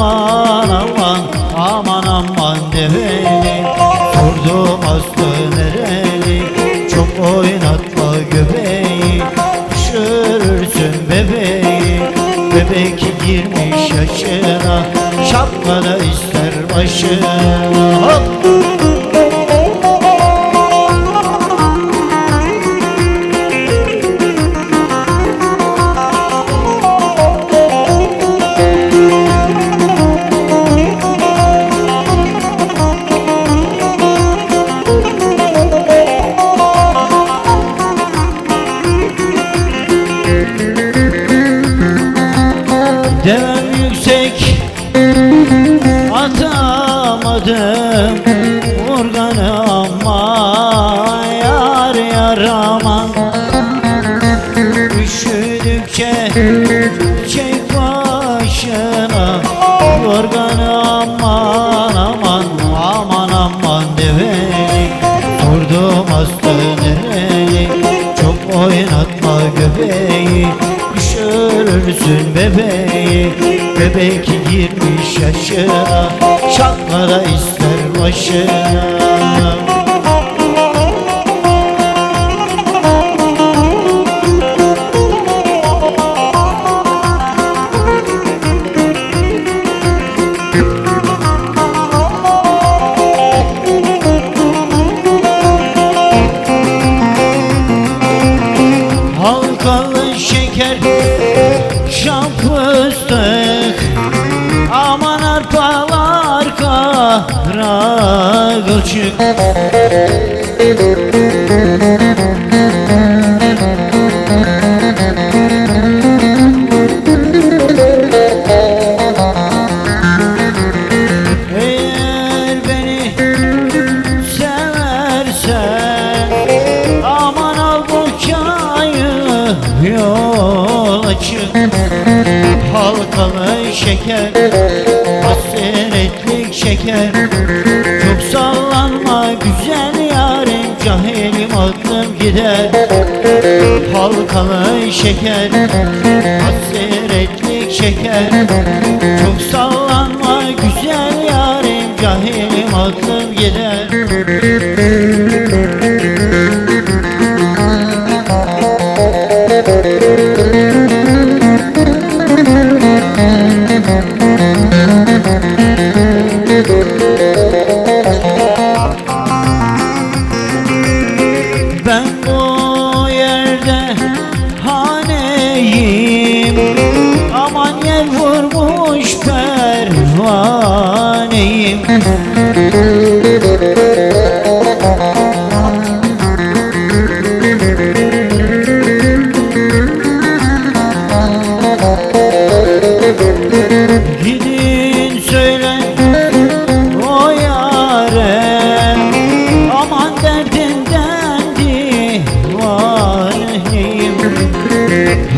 aman aman aman aman develi. Sordum aslı nereli? Çok oynatma göbeği. Düşürürsün bebeği. Bebek girmiş yaşına. Şapka da ister başına. Hop! Devem yüksek atamadım Organı ama yar yar aman. Üşüdükçe çek başına Organı aman aman aman aman develi. Sordum hasta nereli çok oynatma göbeği Düşürürsün bebeği Bebek girmiş yaşına Şaklara ister başına. Şeker kara gılçık Eğer beni seversen Aman al bu çayı yola çık. Halkalı şeker Hasretlik şeker. Çok sallanma güzel yarim Cahilim aklım gider. Halkalı şeker Hasretlik şeker. Çok sallanma güzel yarim Cahilim aklım gider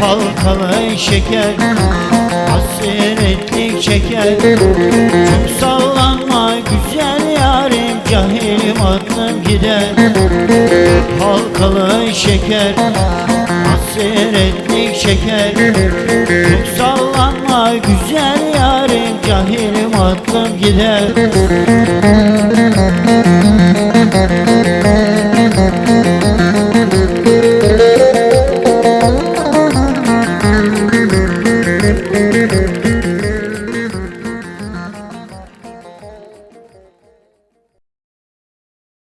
Halkalı şeker Hasretlik şeker Çok sallanma gider. Halkalı şeker Hasretlik şeker. Çok sallanma güzel yarim Cahilim aklım gider